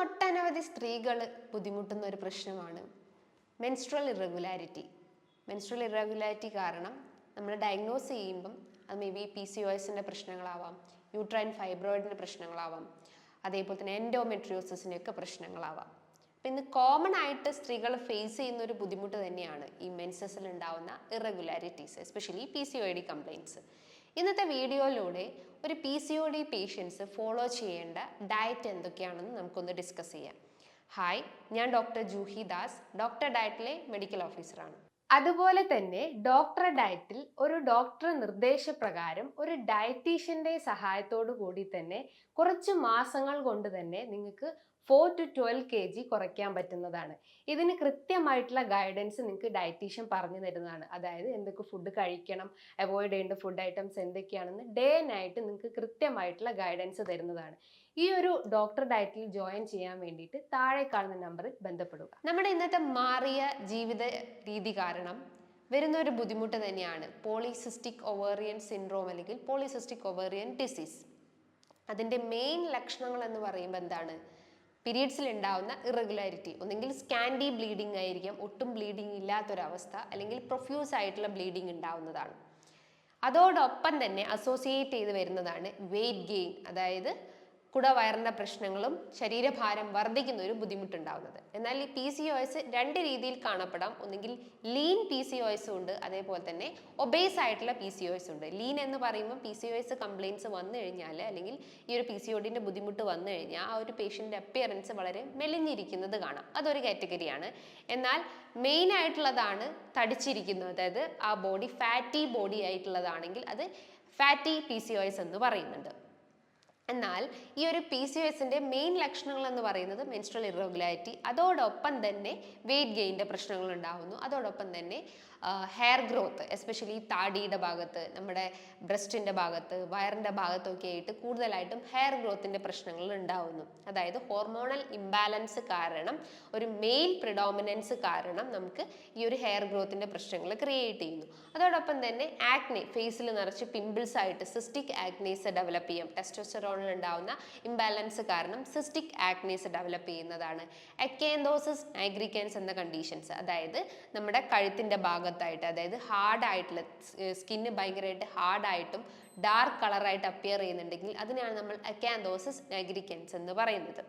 ഒട്ടനവധി സ്ത്രീകൾ ബുദ്ധിമുട്ടുന്ന ഒരു പ്രശ്നമാണ്. മെൻസ്ട്രൽ ഇറഗുലാരിറ്റി മെൻസ്ട്രൽ ഇറഗുലാരിറ്റി കാരണം നമ്മൾ ഡയഗ്നോസ് ചെയ്യുമ്പം അത് may be P C O എസിന്റെ പ്രശ്നങ്ങളാവാം യൂട്രൈൻ ഫൈബ്രോയിഡിന്റെ പ്രശ്നങ്ങളാവാം അതേപോലെ തന്നെ എൻഡോമെട്രിയോസിന്റെ ഒക്കെ പ്രശ്നങ്ങളാവാം. അപ്പം ഇന്ന് കോമൺ ആയിട്ട് സ്ത്രീകൾ ഫേസ് ചെയ്യുന്ന ഒരു ബുദ്ധിമുട്ട് തന്നെയാണ് ഈ മെൻസസിൽ ഉണ്ടാവുന്ന irregularities especially P C O D complaints ഇന്നത്തെ വീഡിയോയിലൂടെ ഒരു P C O D patients follow ചെയ്യേണ്ട ഡയറ്റ് എന്തൊക്കെയാണെന്ന് നമുക്കൊന്ന് ഡിസ്കസ് ചെയ്യാം. ഹായ് ഞാൻ ഡോക്ടർ ജൂഹി ദാസ് ഡോക്ടർ ഡയറ്റിലെ മെഡിക്കൽ ഓഫീസറാണ് അതുപോലെ തന്നെ ഡോക്ടർ ഡയറ്റിൽ ഒരു ഡോക്ടർ നിർദ്ദേശപ്രകാരം ഒരു ഡയറ്റീഷ്യന്റെ സഹായത്തോടു കൂടി തന്നെ കുറച്ച് മാസങ്ങൾ കൊണ്ട് തന്നെ നിങ്ങൾക്ക് four to twelve K G കുറയ്ക്കാൻ പറ്റുന്നതാണ്. ഇതിന് കൃത്യമായിട്ടുള്ള ഗൈഡൻസ് നിങ്ങൾക്ക് ഡയറ്റീഷ്യൻ പറഞ്ഞു തരുന്നതാണ്. അതായത് എന്തൊക്കെ ഫുഡ് കഴിക്കണം അവോയ്ഡ് ചെയ്യേണ്ട ഫുഡ് ഐറ്റംസ് എന്തൊക്കെയാണെന്ന് ഡേ നൈറ്റ് നിങ്ങൾക്ക് കൃത്യമായിട്ടുള്ള ഗൈഡൻസ് തരുന്നതാണ്. ഈ ഒരു ഡോക്ടർ ഡയറ്റിൽ ജോയിൻ ചെയ്യാൻ വേണ്ടിയിട്ട് താഴെ കാണുന്ന നമ്പറിൽ ബന്ധപ്പെടുക. നമ്മുടെ ഇന്നത്തെ മാറിയ ജീവിത രീതി കാരണം വരുന്ന ഒരു ബുദ്ധിമുട്ട് തന്നെയാണ് പോളിസിസ്റ്റിക് ഒവേറിയൻ സിൻഡ്രോം അല്ലെങ്കിൽ പോളിസിസ്റ്റിക് ഒവേറിയൻ ഡിസീസ് അതിന്റെ മെയിൻ ലക്ഷണങ്ങൾ എന്ന് പറയുമ്പോൾ എന്താണ്? പീരീഡ്സിൽ ഉണ്ടാവുന്ന ഇറഗുലാരിറ്റി ഒന്നെങ്കിൽ സ്കാൻഡി ബ്ലീഡിംഗ് ആയിരിക്കാം ഒട്ടും ബ്ലീഡിംഗ് ഇല്ലാത്തൊരവസ്ഥ അല്ലെങ്കിൽ പ്രൊഫ്യൂസ് ആയിട്ടുള്ള ബ്ലീഡിംഗ് ഉണ്ടാവുന്നതാണ്. അതോടൊപ്പം തന്നെ അസോസിയേറ്റ് ചെയ്ത് വരുന്നതാണ് വെയിറ്റ് ഗെയിൻ അതായത് കുടവയറിന്റെ പ്രശ്നങ്ങളും ശരീരഭാരം വർദ്ധിക്കുന്ന ഒരു ബുദ്ധിമുട്ടുണ്ടാവുന്നത്. എന്നാൽ ഈ പി സി ഒ എസ് രണ്ട് രീതിയിൽ കാണപ്പെടാം. ഒന്നുകിൽ lean P C O S ഉണ്ട് അതേപോലെ തന്നെ ഒബേസ് ആയിട്ടുള്ള പി സി ഒ എസ് ഉണ്ട്. ലീൻ എന്ന് പറയുമ്പോൾ P C O S complaints വന്നു കഴിഞ്ഞാൽ അല്ലെങ്കിൽ ഈ ഒരു പി സി ഒഡിന്റെ ബുദ്ധിമുട്ട് വന്നു കഴിഞ്ഞാൽ ആ ഒരു പേഷ്യന്റെ അപ്പിയറൻസ് വളരെ മെലിഞ്ഞിരിക്കുന്നത് കാണാം. അതൊരു കാറ്റഗറിയാണ് എന്നാൽ മെയിൻ ആയിട്ടുള്ളതാണ് തടിച്ചിരിക്കുന്നത്. അതായത് ആ ബോഡി ഫാറ്റി ബോഡി ആയിട്ടുള്ളതാണെങ്കിൽ അത് fatty P C O S എന്ന് പറയുന്നുണ്ട്. എന്നാൽ ഈ ഒരു പി സി എസിന്റെ മെയിൻ ലക്ഷണങ്ങൾ എന്ന് പറയുന്നത് മെൻസ്ട്രൽ ഇറഗുലാരിറ്റി അതോടൊപ്പം തന്നെ വെയിറ്റ് ഗെയിന്റെ പ്രശ്നങ്ങൾ ഉണ്ടാകുന്നു അതോടൊപ്പം തന്നെ ഹെയർ ഗ്രോത്ത് എസ്പെഷ്യലി താടിയുടെ ഭാഗത്ത് നമ്മുടെ ബ്രസ്റ്റിന്റെ ഭാഗത്ത് വയറിന്റെ ഭാഗത്തൊക്കെ ആയിട്ട് കൂടുതലായിട്ടും ഹെയർ ഗ്രോത്തിന്റെ പ്രശ്നങ്ങൾ ഉണ്ടാകുന്നു അതായത് ഹോർമോണൽ ഇംബാലൻസ് കാരണം ഒരു മെയിൽ പ്രിഡോമിനൻസ് കാരണം നമുക്ക് ഈ ഒരു ഹെയർ ഗ്രോത്തിന്റെ പ്രശ്നങ്ങൾ ക്രിയേറ്റ് ചെയ്യുന്നു. അതോടൊപ്പം തന്നെ ആക്നെ ഫേസിൽ നിറച്ച് പിമ്പിൾസ് ആയിട്ട് സിസ്റ്റിക് ആക്നേസ് ഡെവലപ്പ് ചെയ്യും. ടെസ്റ്റോസ്റ്ററോണിൽ ഉണ്ടാവുന്ന ഇംബാലൻസ് കാരണം സിസ്റ്റിക് ആക്നീസ് ഡെവലപ്പ് ചെയ്യുന്നതാണ്. എക്കേന്തോസിസ് നൈഗ്രിക്കൻസ് എന്ന കണ്ടീഷൻസ് അതായത് നമ്മുടെ കഴുത്തിന്റെ ഭാഗത്തായിട്ട് അതായത് ഹാർഡായിട്ടുള്ള സ്കിന്ന് ഭയങ്കരമായിട്ട് ഹാർഡായിട്ടും ഡാർക്ക് കളറായിട്ട് അപ്പിയർ ചെയ്യുന്നുണ്ടെങ്കിൽ അതിനാണ് നമ്മൾ അക്കാന്തോസിസ് നൈഗ്രിക്കൻസ് എന്ന് പറയുന്നത്.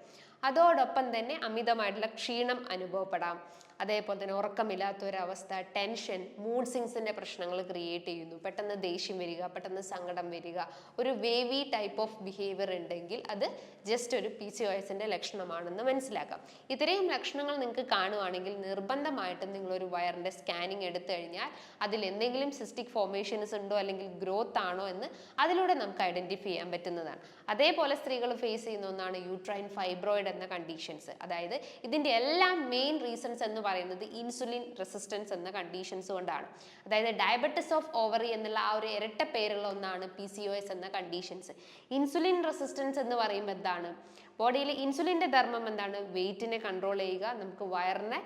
അതോടൊപ്പം തന്നെ അമിതമായിട്ടുള്ള ക്ഷീണം അനുഭവപ്പെടാം. അതേപോലെ തന്നെ ഉറക്കമില്ലാത്ത ഒരവസ്ഥ ടെൻഷൻ മൂഡ് സിങ്സിന്റെ പ്രശ്നങ്ങൾ ക്രിയേറ്റ് ചെയ്യുന്നു. പെട്ടെന്ന് ദേഷ്യം വരിക പെട്ടെന്ന് സങ്കടം വരിക ഒരു വേവി ടൈപ്പ് ഓഫ് ബിഹേവിയർ ഉണ്ടെങ്കിൽ അത് ജസ്റ്റ് ഒരു പി സി ഒ എസിന്റെ ലക്ഷണമാണെന്ന് മനസ്സിലാക്കാം. ഇത്രയും ലക്ഷണങ്ങൾ നിങ്ങൾക്ക് കാണുവാണെങ്കിൽ നിർബന്ധമായിട്ടും നിങ്ങളൊരു വയറിന്റെ സ്കാനിങ് എടുത്തു കഴിഞ്ഞാൽ അതിൽ എന്തെങ്കിലും സിസ്റ്റിക് ഫോർമേഷൻസ് ഉണ്ടോ അല്ലെങ്കിൽ ഗ്രോത്ത് ആണോ എന്ന് അതിലൂടെ നമുക്ക് ഐഡന്റിഫൈ ചെയ്യാൻ പറ്റുന്നതാണ്. അതേപോലെ സ്ത്രീകൾ ഫേസ് ചെയ്യുന്ന ഒന്നാണ് യൂട്രൈൻ ഫൈബ്രോയിഡ് എന്ന കണ്ടീഷൻസ് അതായത് ഇതിന്റെ എല്ലാം മെയിൻ റീസൺസ് എന്ന് പറയുന്നത് ഇൻസുലിൻ റെസിസ്റ്റൻസ് എന്ന കണ്ടീഷൻസ് കൊണ്ടാണ്. അതായത് ഡയബറ്റിസ് ഓഫ് ഓവറി എന്നുള്ള ആ ഒരു ഇരട്ട പേരുള്ള ഒന്നാണ് പി സി ഒ എസ് എന്ന കണ്ടീഷൻസ് ഇൻസുലിൻ റെസിസ്റ്റൻസ് എന്ന് പറയുമ്പോൾ എന്താണ്? ബോഡിയിൽ ഇൻസുലിന്റെ ധർമ്മം എന്താണ്? വെയിറ്റിനെ കൺട്രോൾ ചെയ്യുക നമുക്ക് വയറിനെ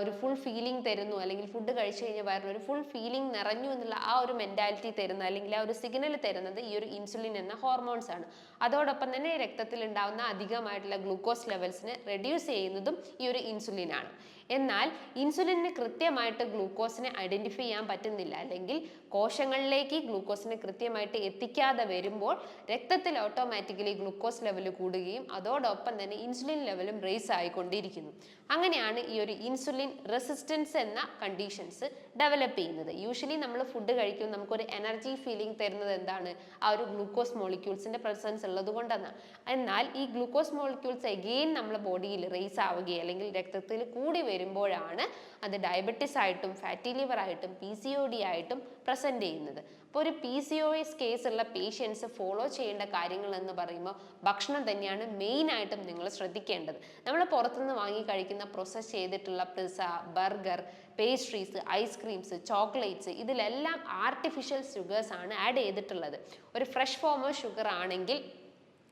ഒരു ഫുൾ ഫീലിംഗ് തരുന്നു അല്ലെങ്കിൽ ഫുഡ് കഴിച്ചു കഴിഞ്ഞാൽ വയറിന് ഒരു ഫുൾ ഫീലിംഗ് നിറഞ്ഞു എന്നുള്ള ആ ഒരു മെന്റാലിറ്റി തരുന്ന അല്ലെങ്കിൽ ആ ഒരു സിഗ്നൽ തരുന്നത് ഈ ഒരു ഇൻസുലിൻ എന്ന ഹോർമോൺസ് ആണ്. അതോടൊപ്പം തന്നെ രക്തത്തിൽ ഉണ്ടാകുന്ന അധികമായിട്ടുള്ള ഗ്ലൂക്കോസ് ലെവൽസിനെ റെഡ്യൂസ് ചെയ്യുന്നതും ഈ ഒരു ഇൻസുലിൻ ആണ്. എന്നാൽ ഇൻസുലിന് കൃത്യമായിട്ട് ഗ്ലൂക്കോസിനെ ഐഡന്റിഫൈ ചെയ്യാൻ പറ്റുന്നില്ല. അല്ലെങ്കിൽ കോശങ്ങളിലേക്ക് ഗ്ലൂക്കോസിനെ കൃത്യമായിട്ട് എത്തിക്കാതെ വരുമ്പോൾ രക്തത്തിൽ ഓട്ടോമാറ്റിക്കലി ഗ്ലൂക്കോസ് ലെവൽ കൂടുകയും അതോടൊപ്പം തന്നെ ഇൻസുലിൻ ലെവലും റേസ് ആയിക്കൊണ്ടിരിക്കുന്നു. അങ്ങനെയാണ് ഈ ഒരു ഇൻസുലിൻ റെസിസ്റ്റൻസ് എന്ന കണ്ടീഷൻസ് ഡെവലപ്പ് ചെയ്യുന്നത്. യൂഷ്വലി നമ്മൾ ഫുഡ് കഴിക്കുമ്പോൾ നമുക്കൊരു എനർജി ഫീലിംഗ് തരുന്നത് എന്താണ്? ആ ഒരു ഗ്ലൂക്കോസ് മോളിക്യൂൾസിന്റെ പ്രസൻസ് ഉള്ളത് കൊണ്ടാണ്. എന്നാൽ ഈ ഗ്ലൂക്കോസ് മോളിക്യൂൾസ് എഗെയിൻ നമ്മുടെ ബോഡിയിൽ റേസ് ആവുകയും അല്ലെങ്കിൽ രക്തത്തിൽ കൂടി വരുമ്പോഴാണ് അത് ഡയബറ്റിസ് ആയിട്ടും ഫാറ്റി ലിവർ ആയിട്ടും പി സി ഒ ഡി ആയിട്ടും പ്രസന്റ് ചെയ്യുന്നത്. അപ്പോൾ ഒരു P C O S case ഉള്ള പേഷ്യൻസ് ഫോളോ ചെയ്യേണ്ട കാര്യങ്ങൾ എന്ന് പറയുമ്പോൾ ഭക്ഷണം തന്നെയാണ് മെയിൻ ആയിട്ടും നിങ്ങൾ ശ്രദ്ധിക്കേണ്ടത്. നമ്മൾ പുറത്തുനിന്ന് വാങ്ങി കഴിക്കുന്ന പ്രോസസ്സ് ചെയ്തിട്ടുള്ള pizza burger pastries ice creams chocolates ഇതിലെല്ലാം ആർട്ടിഫിഷ്യൽ ഷുഗേഴ്സ് ആണ് ആഡ് ചെയ്തിട്ടുള്ളത്. ഒരു ഫ്രഷ് ഫോം ഓഫ് ഷുഗർ ആണെങ്കിൽ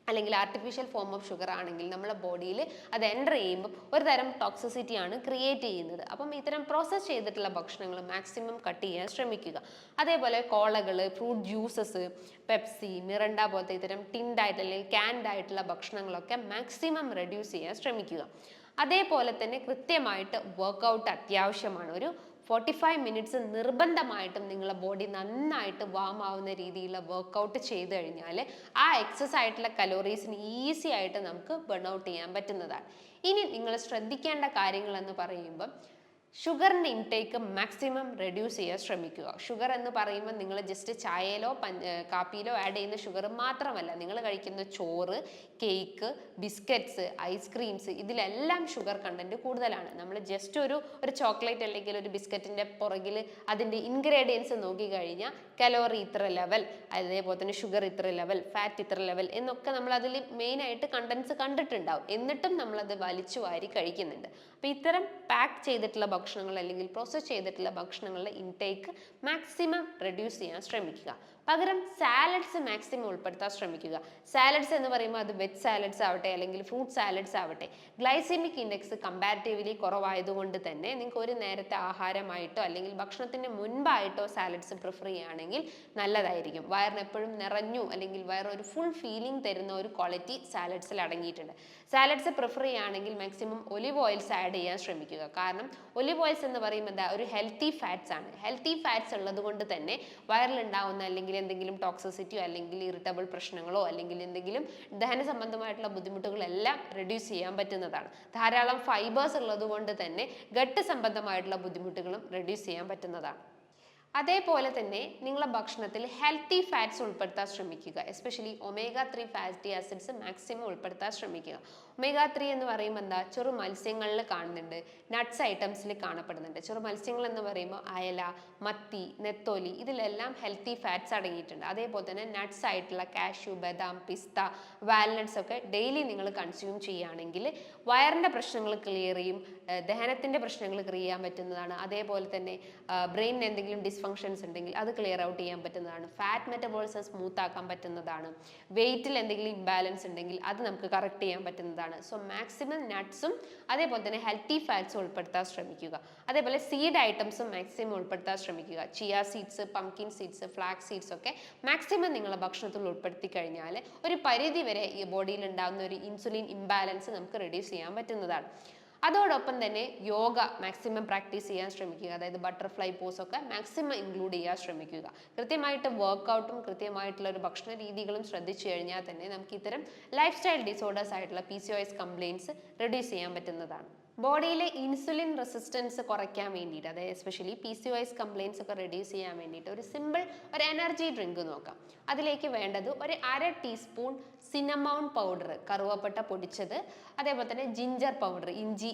അല്ലെങ്കിൽ ആർട്ടിഫിഷ്യൽ ഫോം ഓഫ് ഷുഗർ ആണെങ്കിൽ നമ്മുടെ ബോഡിയിൽ അത് എന്റർ ചെയ്യുമ്പോൾ ഒരു തരം ടോക്സിസിറ്റി ആണ് ക്രിയേറ്റ് ചെയ്യുന്നത്. അപ്പം ഇത്തരം പ്രോസസ്സ് ചെയ്തിട്ടുള്ള ഭക്ഷണങ്ങൾ മാക്സിമം കട്ട് ചെയ്യാൻ ശ്രമിക്കുക. അതേപോലെ കോളകൾ ഫ്രൂട്ട് ജ്യൂസസ് പെപ്സി മിറണ്ട പോലത്തെ ഇത്തരം ടിൻഡ് ആയിട്ട് അല്ലെങ്കിൽ ക്യാൻഡ് ആയിട്ടുള്ള ഭക്ഷണങ്ങളൊക്കെ മാക്സിമം റെഡ്യൂസ് ചെയ്യാൻ ശ്രമിക്കുക. അതേപോലെ തന്നെ കൃത്യമായിട്ട് വർക്കൗട്ട് അത്യാവശ്യമാണ്. ഒരു ഫോർട്ടി ഫൈവ് മിനിറ്റ്സ് നിർബന്ധമായിട്ടും നിങ്ങളുടെ ബോഡി നന്നായിട്ട് വാം ആവുന്ന രീതിയിലുള്ള വർക്കൗട്ട് ചെയ്ത് കഴിഞ്ഞാൽ ആ എക്സസ് ആയിട്ടുള്ള കലോറീസിന് ഈസി ആയിട്ട് നമുക്ക് ബേൺ ഔട്ട് ചെയ്യാൻ പറ്റുന്നതാണ്. ഇനി നിങ്ങൾ ശ്രദ്ധിക്കേണ്ട കാര്യങ്ങൾ എന്ന് പറയുമ്പം ഷുഗറിന്റെ ഇൻടേക്ക് മാക്സിമം റെഡ്യൂസ് ചെയ്യാൻ ശ്രമിക്കുക. ഷുഗർ എന്ന് പറയുമ്പോൾ നിങ്ങൾ ജസ്റ്റ് ചായയിലോ പഞ്ച കാപ്പിയിലോ ആഡ് ചെയ്യുന്ന ഷുഗർ മാത്രമല്ല നിങ്ങൾ കഴിക്കുന്ന ചോറ് കേക്ക് ബിസ്ക്കറ്റ്സ് ഐസ്ക്രീംസ് ഇതിലെല്ലാം ഷുഗർ കണ്ടന്റ് കൂടുതലാണ്. നമ്മൾ ജസ്റ്റ് ഒരു ഒരു ചോക്ലേറ്റ് അല്ലെങ്കിൽ ഒരു ബിസ്ക്കറ്റിന്റെ പുറകിൽ അതിന്റെ ഇൻഗ്രീഡിയൻസ് നോക്കി കഴിഞ്ഞാൽ കലോറി ഇത്ര ലെവൽ അതേപോലെ തന്നെ ഷുഗർ ഇത്ര ലെവൽ ഫാറ്റ് ഇത്ര ലെവൽ എന്നൊക്കെ നമ്മൾ അതിൽ മെയിനായിട്ട് കണ്ടൻസ് കണ്ടിട്ടുണ്ടാവും. എന്നിട്ടും നമ്മളത് വലിച്ചു വാരി കഴിക്കുന്നുണ്ട്. അപ്പോൾ ഇത്തരം പാക്ക് ചെയ്തിട്ടുള്ള ഭക്ഷണങ്ങൾ അല്ലെങ്കിൽ പ്രോസസ്സ് ചെയ്തിട്ടുള്ള ഭക്ഷണങ്ങളുടെ ഇൻടേക്ക് മാക്സിമം റെഡ്യൂസ് ചെയ്യാൻ ശ്രമിക്കുക. പകരം സാലഡ്സ് മാക്സിമം ഉൾപ്പെടുത്താൻ ശ്രമിക്കുക. സാലഡ്സ് എന്ന് പറയുമ്പോൾ അത് വെജ് സാലഡ്സ് ആവട്ടെ അല്ലെങ്കിൽ ഫ്രൂട്ട് സാലഡ്സ് ആവട്ടെ ഗ്ലൈസെമിക് ഇൻഡെക്സ് കമ്പാരിറ്റീവ്ലി കുറവായതുകൊണ്ട് തന്നെ നിങ്ങൾക്ക് ഒരു നേരത്തെ ആഹാരമായിട്ടോ അല്ലെങ്കിൽ ഭക്ഷണത്തിന് മുൻപായിട്ടോ സാലഡ്സ് പ്രിഫർ ചെയ്യുകയാണെങ്കിൽ നല്ലതായിരിക്കും. വയറിന് എപ്പോഴും നിറഞ്ഞു അല്ലെങ്കിൽ വയറൊരു ഫുൾ ഫീലിംഗ് തരുന്ന ഒരു ക്വാളിറ്റി സാലഡ്സിൽ അടങ്ങിയിട്ടുണ്ട്. സാലഡ്സ് പ്രിഫർ ചെയ്യുകയാണെങ്കിൽ മാക്സിമം ഒലിവ് ഓയിൽസ് ആഡ് ചെയ്യാൻ ശ്രമിക്കുക. കാരണം ഒലിവ് ഓയിൽസ് എന്ന് പറയുമ്പോൾ എന്താ? ഒരു ഹെൽത്തി ഫാറ്റ്സ് ആണ്. ഹെൽത്തി ഫാറ്റ്സ് ഉള്ളത് കൊണ്ട് തന്നെ വയറിലുണ്ടാവുന്ന അല്ലെങ്കിൽ എന്തെങ്കിലും ടോക്സിസിറ്റിയോ അല്ലെങ്കിൽ ഇറിറ്റബിൾ പ്രശ്നങ്ങളോ അല്ലെങ്കിൽ എന്തെങ്കിലും ദഹന സംബന്ധമായിട്ടുള്ള ബുദ്ധിമുട്ടുകളെല്ലാം റെഡ്യൂസ് ചെയ്യാൻ പറ്റുന്നതാണ്. ധാരാളം ഫൈബേഴ്സ് ഉള്ളത് കൊണ്ട് തന്നെ ഗട്ട് സംബന്ധമായിട്ടുള്ള ബുദ്ധിമുട്ടുകളും റെഡ്യൂസ് ചെയ്യാൻ പറ്റുന്നതാണ്. അതേപോലെ തന്നെ നിങ്ങളെ ഭക്ഷണത്തിൽ ഹെൽത്തി ഫാറ്റ്സ് ഉൾപ്പെടുത്താൻ ശ്രമിക്കുക. Especially omega three fatty acids maximum ഉൾപ്പെടുത്താൻ ശ്രമിക്കുക. ഒമേഗ ത്രീ എന്ന് പറയുമ്പോൾ എന്താ? ചെറു മത്സ്യങ്ങളിൽ കാണുന്നുണ്ട്. നട്ട്സ് ഐറ്റംസിൽ കാണപ്പെടുന്നുണ്ട്. ചെറു മത്സ്യങ്ങൾ എന്ന് പറയുമ്പോൾ അയല മത്തി നെത്തോലി ഇതിലെല്ലാം ഹെൽത്തി ഫാറ്റ്സ് അടങ്ങിയിട്ടുണ്ട്. അതേപോലെ തന്നെ നട്ട്സ് ആയിട്ടുള്ള കാഷ്യു ബദാം പിസ്ത വാൽനട്ട്സ് ഒക്കെ ഡെയിലി നിങ്ങൾ കൺസ്യൂം ചെയ്യുകയാണെങ്കിൽ വയറിന്റെ പ്രശ്നങ്ങൾ ക്ലിയർ ചെയ്യും ദഹനത്തിന്റെ പ്രശ്നങ്ങൾ ക്ലിയർ ചെയ്യാൻ പറ്റുന്നതാണ്. അതേപോലെ തന്നെ ബ്രെയിനിന് എന്തെങ്കിലും ഡിസ്ഫങ്ഷൻസ് ഉണ്ടെങ്കിൽ അത് ക്ലിയർ ഔട്ട് ചെയ്യാൻ പറ്റുന്നതാണ്. ഫാറ്റ് മെറ്റബോൾസ് സ്മൂത്ത് ആക്കാൻ പറ്റുന്നതാണ്. വെയിറ്റിൽ എന്തെങ്കിലും ഇംബാലൻസ് ഉണ്ടെങ്കിൽ അത് നമുക്ക് കറക്റ്റ് ചെയ്യാൻ പറ്റുന്നതാണ്. സോ മാക്സിമം നട്ട്സും അതേപോലെ തന്നെ ഹെൽത്തി ഫാറ്റ്സും ഉൾപ്പെടുത്താൻ ശ്രമിക്കുക. അതേപോലെ സീഡ് ഐറ്റംസും മാക്സിമം ഉൾപ്പെടുത്താൻ ശ്രമിക്കുക. Chia seeds pumpkin seeds flax seeds ഒക്കെ മാക്സിമം നിങ്ങളുടെ ഭക്ഷണത്തിൽ ഉൾപ്പെടുത്തി കഴിഞ്ഞാൽ ഒരു പരിധി വരെ ഈ ബോഡിയിൽ ഉണ്ടാകുന്ന ഒരു ഇൻസുലിൻ ഇംബാലൻസ് നമുക്ക് റെഡ്യൂസ് ചെയ്യാൻ പറ്റുന്നതാണ്. അതോടൊപ്പം തന്നെ യോഗ മാക്സിമം പ്രാക്ടീസ് ചെയ്യാൻ ശ്രമിക്കുക അതായത് ബട്ടർഫ്ലൈ പോസ് ഒക്കെ മാക്സിമം ഇൻക്ലൂഡ് ചെയ്യാൻ ശ്രമിക്കുക. കൃത്യമായിട്ട് വർക്കൗട്ടും കൃത്യമായിട്ടുള്ള ഒരു ഭക്ഷണ രീതികളും ശ്രദ്ധിച്ചു കഴിഞ്ഞാൽ തന്നെ നമുക്ക് ഇത്തരം ലൈഫ് സ്റ്റൈൽ ഡിസോർഡേഴ്സ് ആയിട്ടുള്ള P C O S complaints reduce ചെയ്യാൻ പറ്റുന്നതാണ്. ബോഡിയിലെ ഇൻസുലിൻ റെസിസ്റ്റൻസ് കുറയ്ക്കാൻ വേണ്ടിയിട്ട് അതായത് especially P C vice complaints ഒക്കെ റെഡ്യൂസ് ചെയ്യാൻ വേണ്ടിയിട്ട് ഒരു സിമ്പിൾ ഒരു എനർജി ഡ്രിങ്ക് നോക്കാം. അതിലേക്ക് വേണ്ടത് ഒരു അര ടീസ്പൂൺ സിനമൗൺ പൗഡർ കറുവപ്പട്ട പൊടിച്ചത് അതേപോലെ തന്നെ ജിഞ്ചർ പൗഡർ ഇഞ്ചി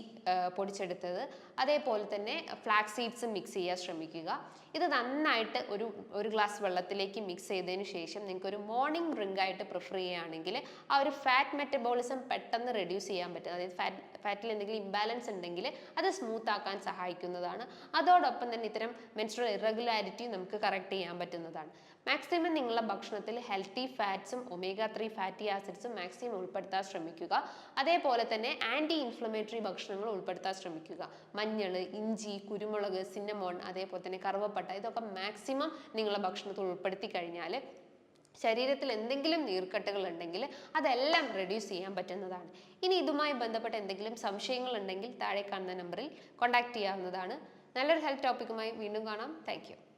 പൊടിച്ചെടുത്തത് അതേപോലെ തന്നെ ഫ്ലാക്സ് സീഡ്സ് മിക്സ് ചെയ്യാൻ ശ്രമിക്കുക. ഇത് നന്നായിട്ട് ഒരു ഒരു ഗ്ലാസ് വെള്ളത്തിലേക്ക് മിക്സ് ചെയ്തതിന് ശേഷം നിങ്ങൾക്ക് ഒരു മോർണിംഗ് ഡ്രിങ്ക് ആയിട്ട് പ്രിഫർ ചെയ്യുകയാണെങ്കിൽ ആ ഒരു ഫാറ്റ് മെറ്റബോളിസം പെട്ടെന്ന് റെഡ്യൂസ് ചെയ്യാൻ പറ്റും. അതായത് ഫാറ്റ് ഫാറ്റിൽ എന്തെങ്കിലും ഇംബാലൻസ് ഉണ്ടെങ്കിൽ അത് സ്മൂത്ത് ആക്കാൻ സഹായിക്കുന്നതാണ്. അതോടൊപ്പം തന്നെ ഇത്തരം മെൻസ്ട്രൽ ഇറഗുലാരിറ്റി നമുക്ക് കറക്റ്റ് ചെയ്യാൻ പറ്റുന്നതാണ്. മാക്സിമം നിങ്ങളുടെ ഭക്ഷണത്തിൽ ഹെൽത്തി ഫാറ്റ്സും ഒമേഗ ത്രീ ഫാറ്റി ആസിഡ്സും മാക്സിമം ഉൾപ്പെടുത്താൻ ശ്രമിക്കുക. അതേപോലെ തന്നെ ആന്റി ഇൻഫ്ലമേറ്ററി ഭക്ഷണങ്ങൾ ഉൾപ്പെടുത്താൻ ശ്രമിക്കുക. മഞ്ഞൾ ഇഞ്ചി കുരുമുളക് സിന്നമോൺ അതേപോലെ തന്നെ കറുവപ്പട്ട ഇതൊക്കെ മാക്സിമം നിങ്ങളുടെ ഭക്ഷണത്തിൽ ഉൾപ്പെടുത്തി കഴിഞ്ഞാൽ ശരീരത്തിൽ എന്തെങ്കിലും നീർക്കെട്ടുകൾ ഉണ്ടെങ്കിൽ അതെല്ലാം റെഡ്യൂസ് ചെയ്യാൻ പറ്റുന്നതാണ്. ഇനി ഇതുമായി ബന്ധപ്പെട്ട എന്തെങ്കിലും സംശയങ്ങൾ ഉണ്ടെങ്കിൽ താഴെ കാണുന്ന നമ്പറിൽ കോൺടാക്ട് ചെയ്യാവുന്നതാണ്. നല്ലൊരു ഹെൽത്ത് ടോപ്പിക്കുമായി വീണ്ടും കാണാം. താങ്ക്